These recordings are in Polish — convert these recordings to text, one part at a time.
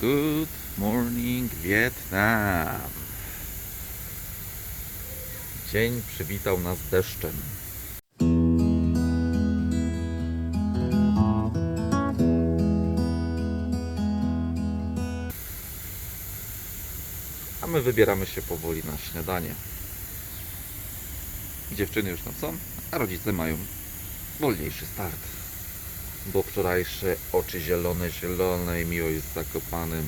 Good morning Vietnam. Dzień przywitał nas deszczem. A my wybieramy się powoli na śniadanie. Dziewczyny już tam są, a rodzice mają wolniejszy start. Bo wczorajsze oczy zielone, zielone i miło jest zakopanym.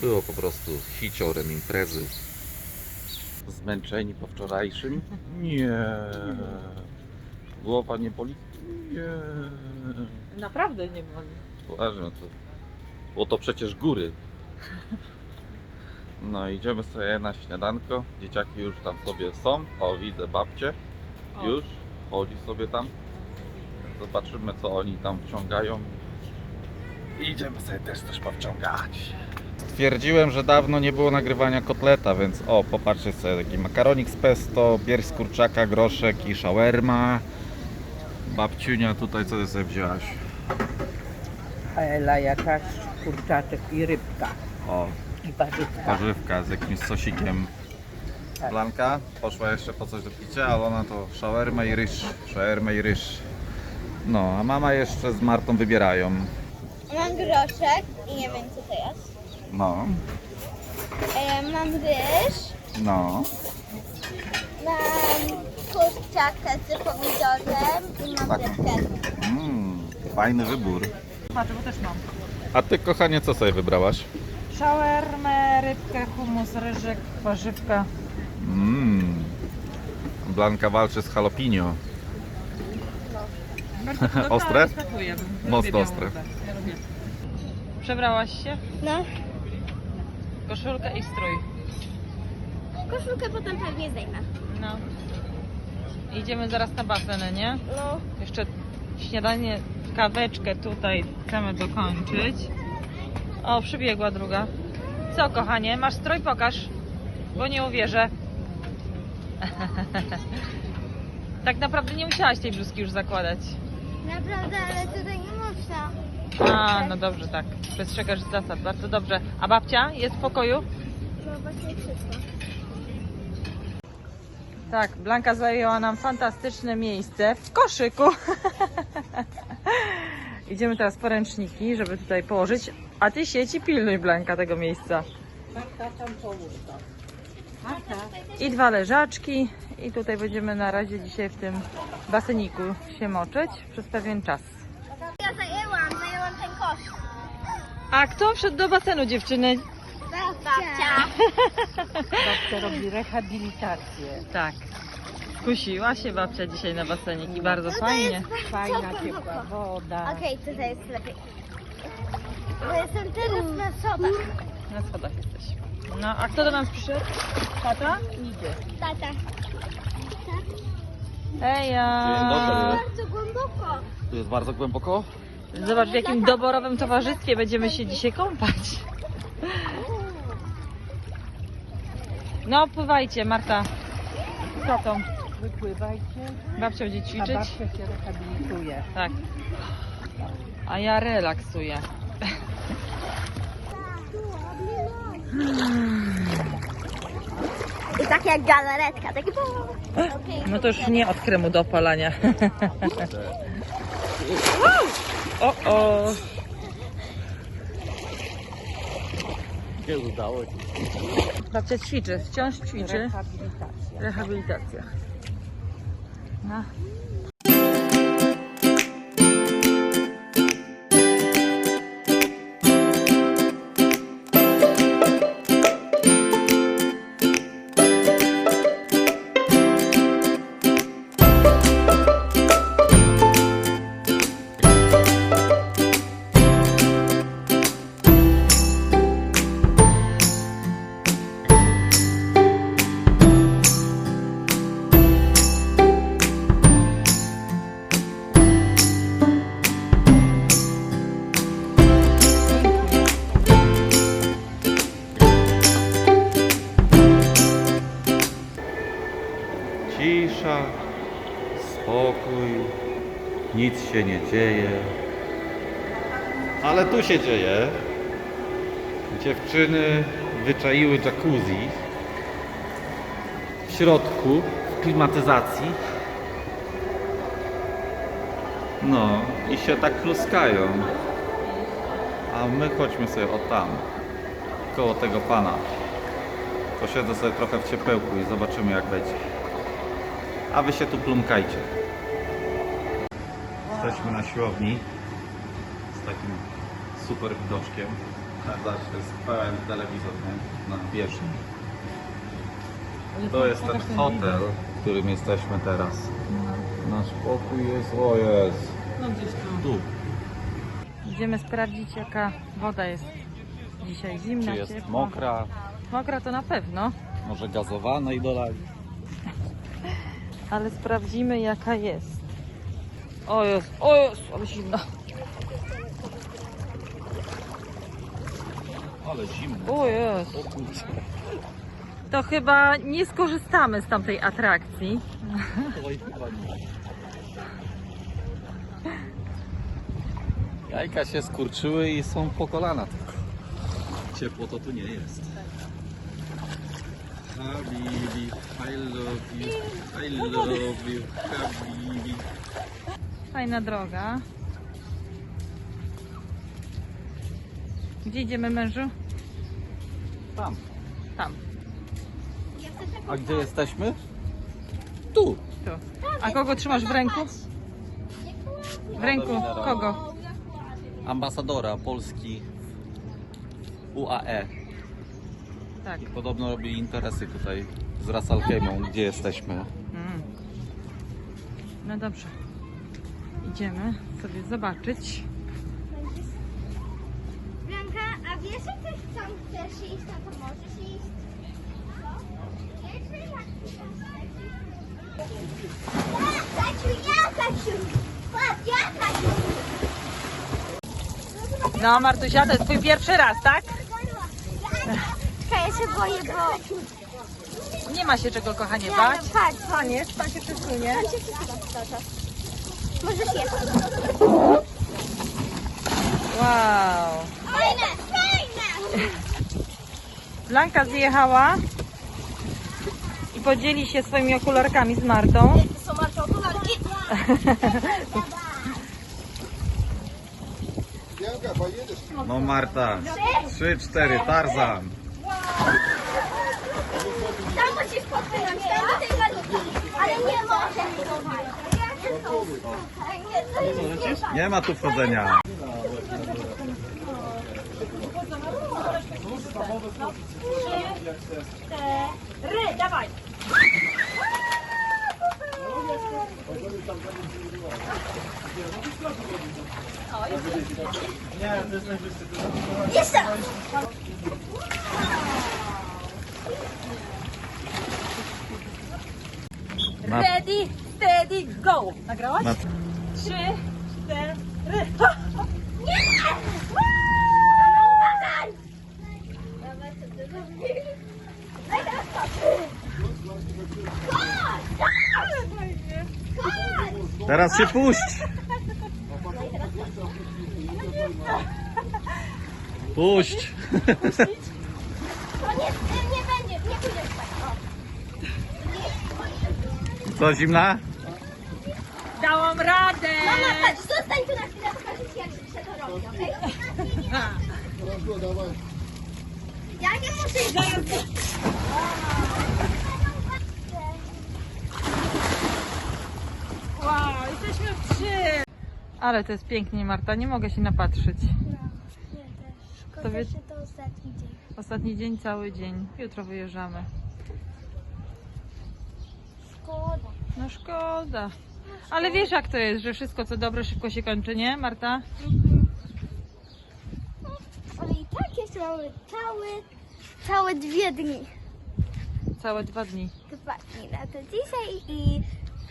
Było po prostu hiciorem imprezy. Zmęczeni po wczorajszym? Nie. Głowa nie boli? Nie. Naprawdę nie boli. Poważnie to. Bo to przecież góry. No idziemy sobie na śniadanko. Dzieciaki już tam sobie są. O, widzę babcię. Już chodzi sobie tam. Zobaczymy co oni tam wciągają. I idziemy sobie też coś powciągać. Stwierdziłem, że dawno nie było nagrywania kotleta, więc o, popatrzcie sobie, taki makaronik z pesto, pierś z kurczaka, groszek i shawarma. Babciunia tutaj co ty sobie wzięłaś? Ela jakaś kurczaczek i rybka O, i warzywka. warzywka z jakimś sosikiem. Tak. Blanka poszła jeszcze po coś do picia, ale ona to shawarma i ryż. Shawarma i ryż. No, a mama jeszcze z Martą wybierają. Mam groszek i nie wiem co to jest. No, E, mam ryż, no. mam kurczaka z pomidorem i mam Tak. rybkę. Mm, fajny wybór. Patrz, bo też mam. A ty, kochanie, co sobie wybrałaś? Shawarmę, rybkę, humus, ryżyk, warzywka. Mmm. Blanka walczy z jalapeno. Ostre? Smakuje. Mocno białą ostre. rybę. Ja lubię. Przebrałaś się? No, Koszulkę i strój. koszulkę potem pewnie zdejmę. No. Idziemy zaraz na basen, nie? No, Jeszcze śniadanie, kaweczkę tutaj chcemy dokończyć. O, przybiegła druga. Co, kochanie, masz strój? Pokaż, bo nie uwierzę. tak naprawdę nie musiałaś tej bluzki już zakładać. Naprawdę, ale tutaj nie można. A, no dobrze, tak. Przestrzegasz zasad, bardzo dobrze. A babcia jest w pokoju? No właśnie wszystko. Tak, Blanka zajęła nam fantastyczne miejsce w koszyku. Idziemy teraz po ręczniki, żeby tutaj położyć. A ty sieci pilnuj, Blanka, tego miejsca. Marta tam połóż to. Marta, I dwa leżaczki. I tutaj będziemy na razie dzisiaj w tym baseniku się moczyć przez pewien czas. Ja zajęłam, zajęłam ten kosz. A kto wszedł do basenu, dziewczyny? Babcia. babcia robi rehabilitację. Tak. Skusiła się babcia dzisiaj na basenik i bardzo fajnie. Fajna, ciepła woda. Okej, tutaj jest lepiej. Bo jestem teraz na schodach. Na schodach jesteś. No, a kto do nas przyszedł? Tata? Idzie. Tata. Eja! Dzień dobry. Bardzo głęboko. Tu jest bardzo głęboko? Zobacz, w jakim doborowym towarzystwie będziemy się dzisiaj kąpać. No, pływajcie, Marta. Z tatą. Wypływajcie, Babcia będzie a ćwiczyć. babcia się rehabilituje. Tak. A ja relaksuję. Tak jak galaretka, taki Okej. No to już nie od kremu do opalania. O, o. Nie udało ci. Babcia ćwiczy, wciąż ćwiczy. Rehabilitacja. Rehabilitacja. No. Się dzieje. Dziewczyny wyczaiły jacuzzi w środku, w klimatyzacji. No i się tak pluskają. A my chodźmy sobie o tam, koło tego pana. Posiedzę sobie trochę w ciepełku i zobaczymy jak będzie. A wy się tu plumkajcie. Jesteśmy na siłowni z takim super widoczkiem. Zaś to jest pełen telewizor nie? na bieżni. To jest ten hotel, w którym jesteśmy teraz. Nasz pokój jest, o jest, No gdzieś tu. tu. Idziemy sprawdzić jaka woda jest dzisiaj. Zimna, Czy jest ciepła. mokra, Mokra to na pewno, może gazowana i dolali. ale sprawdzimy jaka jest. O jest, o jest, ale zimno. Ale zimno. O jest. O kurczę. To chyba nie skorzystamy z tamtej atrakcji. Oj, chyba nie. Jajka się skurczyły i są po kolana tylko. Ciepło to tu nie jest. Habibi, I love you, I love you, Habibi. Fajna droga. Gdzie idziemy mężu? Tam. Tam, A gdzie jesteśmy? Tu. tu. A kogo trzymasz w ręku? W ręku kogo? Ambasadora Polski w UAE. Tak. I podobno robi interesy tutaj z Rasalkemią, gdzie jesteśmy. Mm. No dobrze. Idziemy sobie zobaczyć. Blanka, jak ty tam chcesz iść, no to możesz iść. Jak? Ja, Kasiu, ja, Kasiu! Patrz, ja, Kasiu! No Martusia, to jest twój pierwszy raz, tak? Czekaj, ja się boję, bo... Nie ma się czego kochanie Ja, bać. no, patrz, Pan jest, pan się przesunie. Tam się. Możesz jechać. Wow. Fajne! Blanka zjechała i podzieli się swoimi okularkami z Martą. To są martwe okularki. No Marta, 3-4, Tarzan. Tam musisz popłynąć, tam do tej waluty. Ale nie możesz. Nie ma tu wchodzenia. Ry, dawaj. Jeszcze! Ready, steady, go. Nagrałaś? na, Trzy, cztery. Teraz się puść. Puść. Nie, nie będzie, nie pójdziesz tak. Co zimna? Dałam radę. Mama, patrz, zostań tu na chwilę, pokażę ci jak się to robi, okej? Ja nie muszę iść zaraz. Wow, jesteśmy w trzy. Ale to jest pięknie, Marta. Nie mogę się napatrzeć. Szkoda, wie- że to ostatni dzień. Ostatni dzień, cały dzień. Jutro wyjeżdżamy. Szkoda. No szkoda. Ale wiesz jak to jest, że wszystko co dobre szybko się kończy, nie Marta? Ale i tak jeszcze mamy całe, całe dwie dni. Całe dwa dni. Dwa dni na to dzisiaj i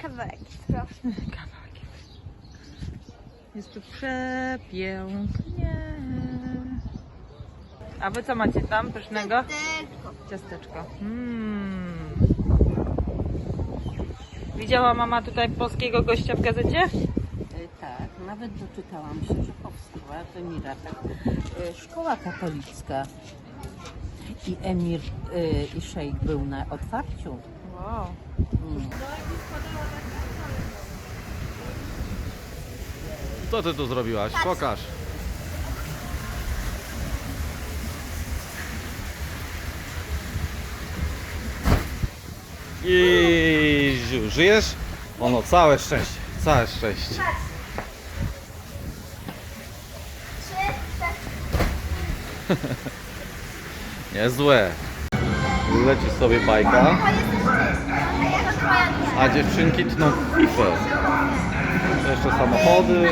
kawałek. Kawałek. Jest tu przepięknie. A wy co macie tam pysznego? Tylko. Ciasteczko. Mm. Widziała mama tutaj polskiego gościa w gazecie? Tak, nawet doczytałam się, że powstała w Emiratach e, szkoła katolicka. I emir e, i szejk był na otwarciu. Wow. Co ty tu zrobiłaś? Pokaż. I żyjesz? Ono, całe szczęście, całe szczęście. Niezłe. Leci sobie bajka, a dziewczynki tną w FIFA. Jeszcze samochody,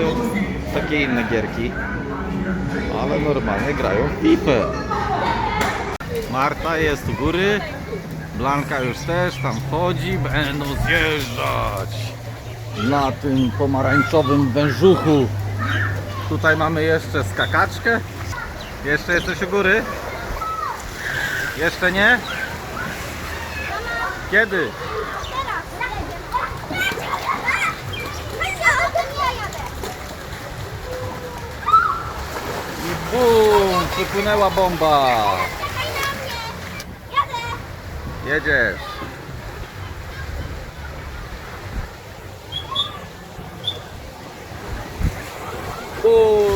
takie inne gierki. Ale normalnie grają w FIFA. Marta jest u góry, Blanka już też tam chodzi, będą zjeżdżać na tym pomarańczowym wężuchu. Tutaj mamy jeszcze skakaczkę. Jeszcze jesteś u góry? Jeszcze nie? Kiedy? I bum! Przypłynęła bomba! Jedziesz! Uuu,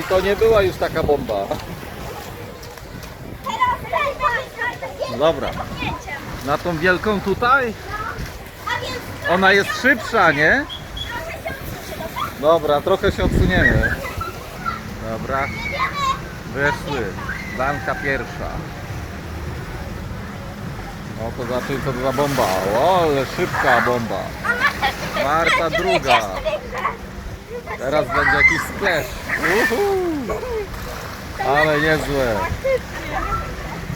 I to nie była już taka bomba. No dobra. Na tą wielką tutaj? Ona jest szybsza, nie? dobra? Trochę się odsuniemy. Dobra, wyszły. Blanka pierwsza. No to znaczy co to za bomba. O, ale szybka bomba. Marta druga. Teraz będzie jakiś splash. Uhu. Ale niezłe.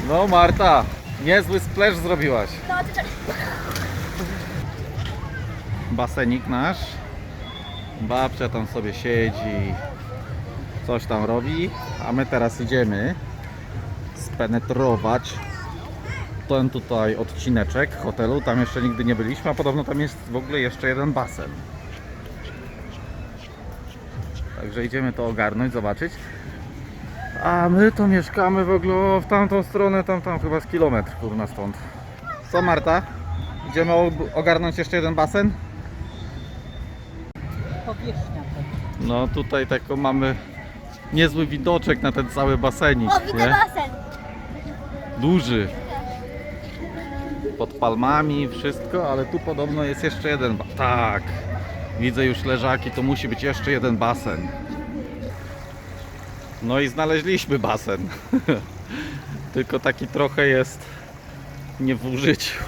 No Marta, niezły splash zrobiłaś. No, czekaj. Basenik nasz. Babcia tam sobie siedzi, coś tam robi, a my teraz idziemy spenetrować ten tutaj odcineczek hotelu. Tam jeszcze nigdy nie byliśmy, a podobno tam jest w ogóle jeszcze jeden basen. Także idziemy to ogarnąć, zobaczyć. A my to mieszkamy w ogóle w tamtą stronę, tam, tam chyba z kilometr kurna stąd. Co Marta? Idziemy og- ogarnąć jeszcze jeden basen? Powierzchnia. No tutaj taką mamy niezły widoczek na ten cały basenik, O, widzę nie? basen. Duży. Pod palmami, wszystko, ale tu podobno jest jeszcze jeden. Tak. Widzę już leżaki, to musi być jeszcze jeden basen. No i znaleźliśmy basen. Tylko taki trochę jest nie w użyciu.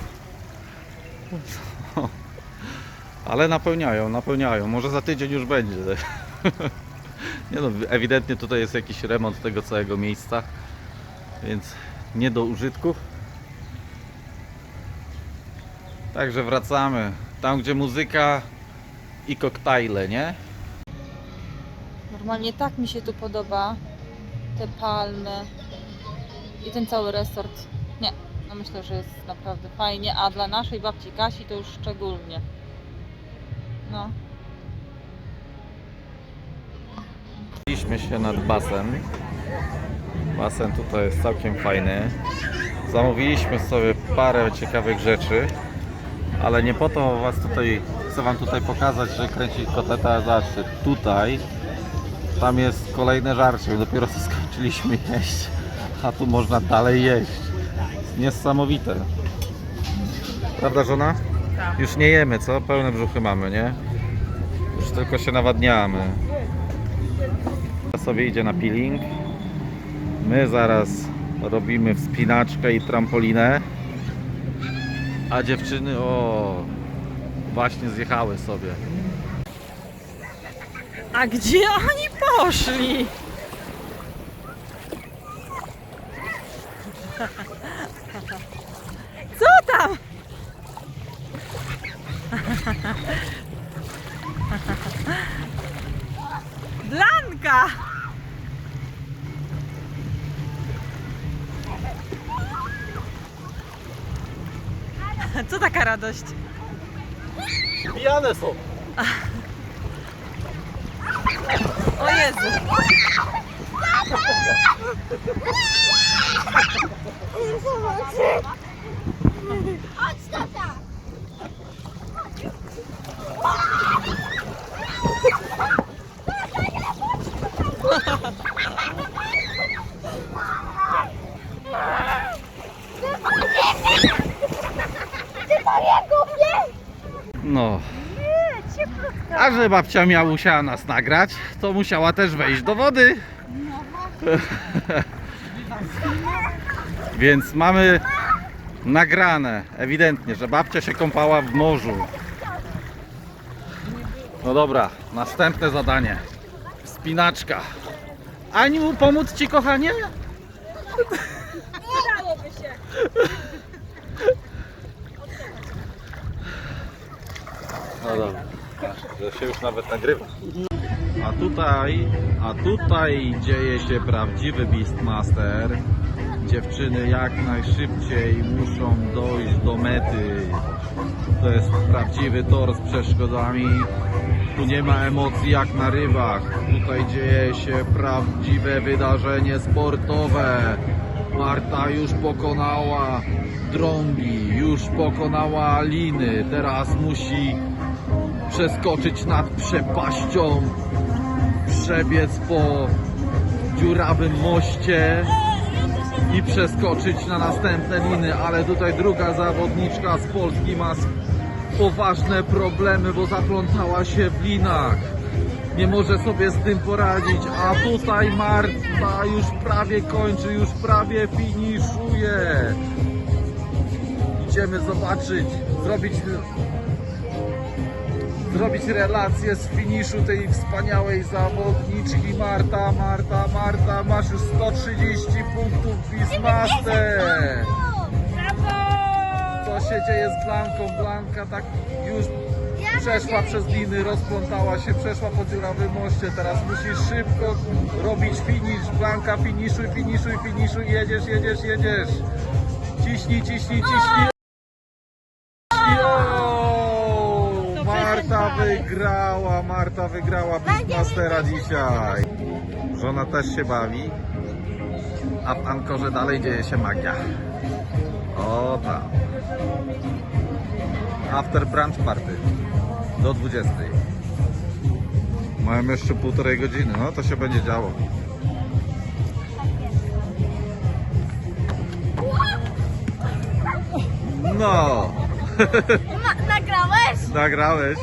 Ale napełniają, napełniają. Może za tydzień już będzie. Nie no, ewidentnie tutaj jest jakiś remont tego całego miejsca, więc nie do użytku. Także wracamy tam, gdzie muzyka i koktajle, nie? Normalnie tak mi się tu podoba. Te palmy i ten cały resort. Nie, no myślę, że jest naprawdę fajnie, a dla naszej babci Kasi to już szczególnie. No. Byliśmy się nad basen. Basen tutaj jest całkiem fajny. Zamówiliśmy sobie parę ciekawych rzeczy, ale nie po to was tutaj chcę wam tutaj pokazać, że kręcić kotleta. Zobaczcie, tutaj tam jest kolejne żarcie. Dopiero co skończyliśmy jeść, a tu można dalej jeść. Niesamowite. Prawda żona? Tak. Już nie jemy, co? Pełne brzuchy mamy, nie? Już tylko się nawadniamy. sobie idzie na peeling. My zaraz robimy wspinaczkę i trampolinę. A dziewczyny, o, właśnie zjechały sobie. A gdzie oni poszli? Co tam? Blanka! Co taka radość? Pijane są. O Jezu. Chodź tata! Ty moje głupie! No. Nie, babcia miała musiała nas nagrać, to musiała też wejść do wody. Więc mamy nagrane ewidentnie, że babcia się kąpała w morzu. No dobra, następne zadanie. Wspinaczka. Ani mu pomóc ci, kochanie? No dobra. Że się już nawet nagrywa. A tutaj, a tutaj dzieje się prawdziwy Beastmaster. Dziewczyny jak najszybciej muszą dojść do mety. To jest prawdziwy tor z przeszkodami. Tu nie ma emocji jak na rybach. Tutaj dzieje się prawdziwe wydarzenie sportowe. Marta już pokonała drągi, już pokonała liny. Teraz musi przeskoczyć nad przepaścią, przebiec po dziurawym moście i przeskoczyć na następne liny, ale tutaj druga zawodniczka z Polski ma poważne problemy, bo zaplątała się w linach. Nie może sobie z tym poradzić, a tutaj Marta już prawie kończy, już prawie finiszuje. Idziemy zobaczyć, zrobić zrobić relację z finiszu tej wspaniałej zawodniczki Marta, Marta, Marta, masz już 130 punktów Beastmaster. Co się dzieje z Blanką? Blanka tak już przeszła przez liny, rozplątała się, przeszła po dziurawym moście, teraz musisz szybko robić finisz. Blanka, finiszuj, finiszuj, finiszuj, jedziesz, jedziesz, jedziesz. Ciśnij, ciśnij, ciśnij. Marta wygrała, Marta wygrała Beastmastera dzisiaj. Żona też się bawi, a w Ankorze dalej dzieje się magia. O tak. After brunch party do 20. Mają jeszcze półtorej godziny, no to się będzie działo. No, nagrałeś? nagrałeś.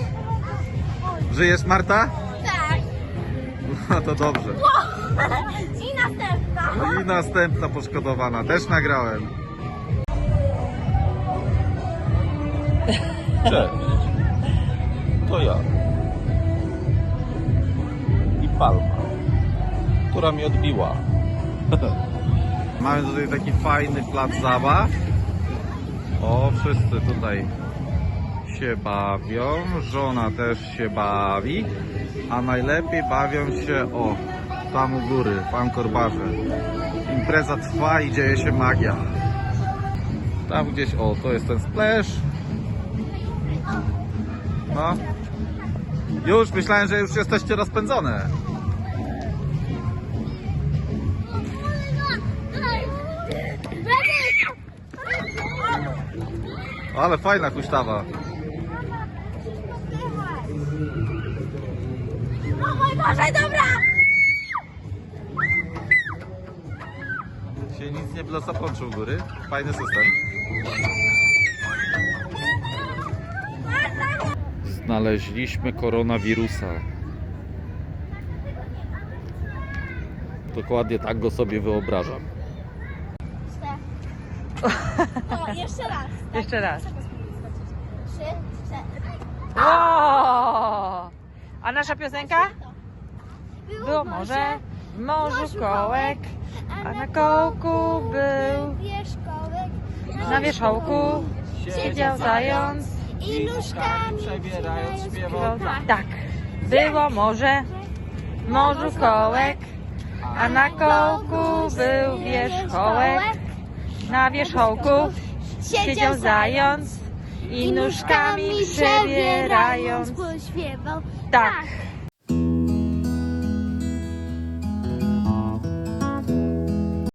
Żyjesz Marta? Tak. No to dobrze. I następna. I następna poszkodowana, też nagrałem. Cześć. To ja. I palma, która mi odbiła. Mamy tutaj taki fajny plac zabaw. O, wszyscy tutaj się bawią. Żona też się bawi. A najlepiej bawią się o tam u góry, w Ankorbarze. Impreza trwa i dzieje się magia. Tam gdzieś, o, to jest ten splash. No. Już myślałem, że już jesteście rozpędzone. Ale fajna huśtawa. Boże, dobra! Się nic nie u góry. Fajny system. Znaleźliśmy koronawirusa. Dokładnie tak go sobie wyobrażam. O, jeszcze raz. Jeszcze raz. Trzy, cztery. O! A nasza piosenka? Było morze, w morzu kołek, a na kołku był. Wierzchołek. Na wierzchołku siedział zając. I nóżkami przebierając, śpiewał. Śpiewał Tak. Było morze, w morzu kołek, a na kołku był wierzchołek. Na wierzchołku siedział zając i nóżkami przebierając. Śpiewał. Tak.